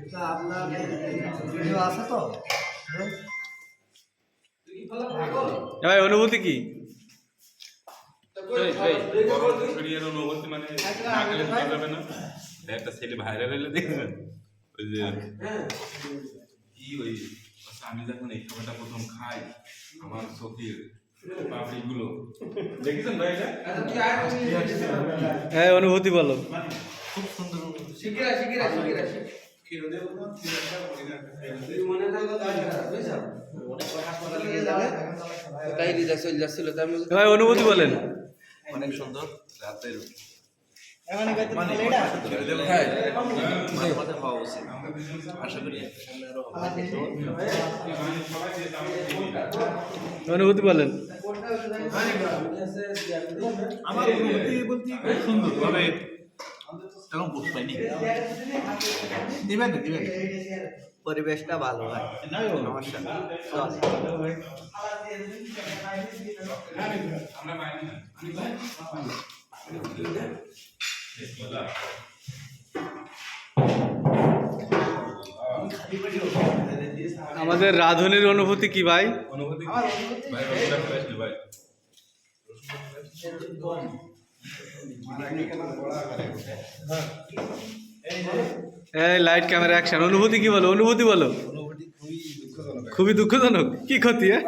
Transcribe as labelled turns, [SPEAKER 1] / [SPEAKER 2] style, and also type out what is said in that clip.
[SPEAKER 1] এটা আপনার ভিডিও আছে তো?
[SPEAKER 2] ভাই অনুভূতি কি?
[SPEAKER 3] অনুভূতি মানে না। যাবে একটা ছেলে ভাইরাল হলে দেখবেন। ওই যে কি ওই আচ্ছা, আমি যখন এই খাবারটা প্রথম খাই আমার চোখের দেখেছেন ভাই
[SPEAKER 2] হ্যাঁ অনুভূতি বলো।
[SPEAKER 1] খুব সুন্দর
[SPEAKER 4] শিখিরা শিখিরা শিখিরা।
[SPEAKER 2] এ ভাই অনুভূতি বলেন।
[SPEAKER 3] অনেক সুন্দর রাতের
[SPEAKER 4] হ্যাঁ।
[SPEAKER 2] অনুভূতি বলেন।
[SPEAKER 5] আমার অনুভূতি বলতে খুব সুন্দর। তবে এখন বুঝ পাইনি দিবেন দিবেন
[SPEAKER 1] পরিবেশটা ভালো হয়। সমস্যা
[SPEAKER 2] আমাদের রাধুনির অনুভূতি কি ভাই?
[SPEAKER 3] অনুভূতি ভাই।
[SPEAKER 2] এই লাইট ক্যামেরা অ্যাকশন অনুভূতি কি বলো? অনুভূতি বলো। খুবই দুঃখজনক। কি ক্ষতি হ্যাঁ?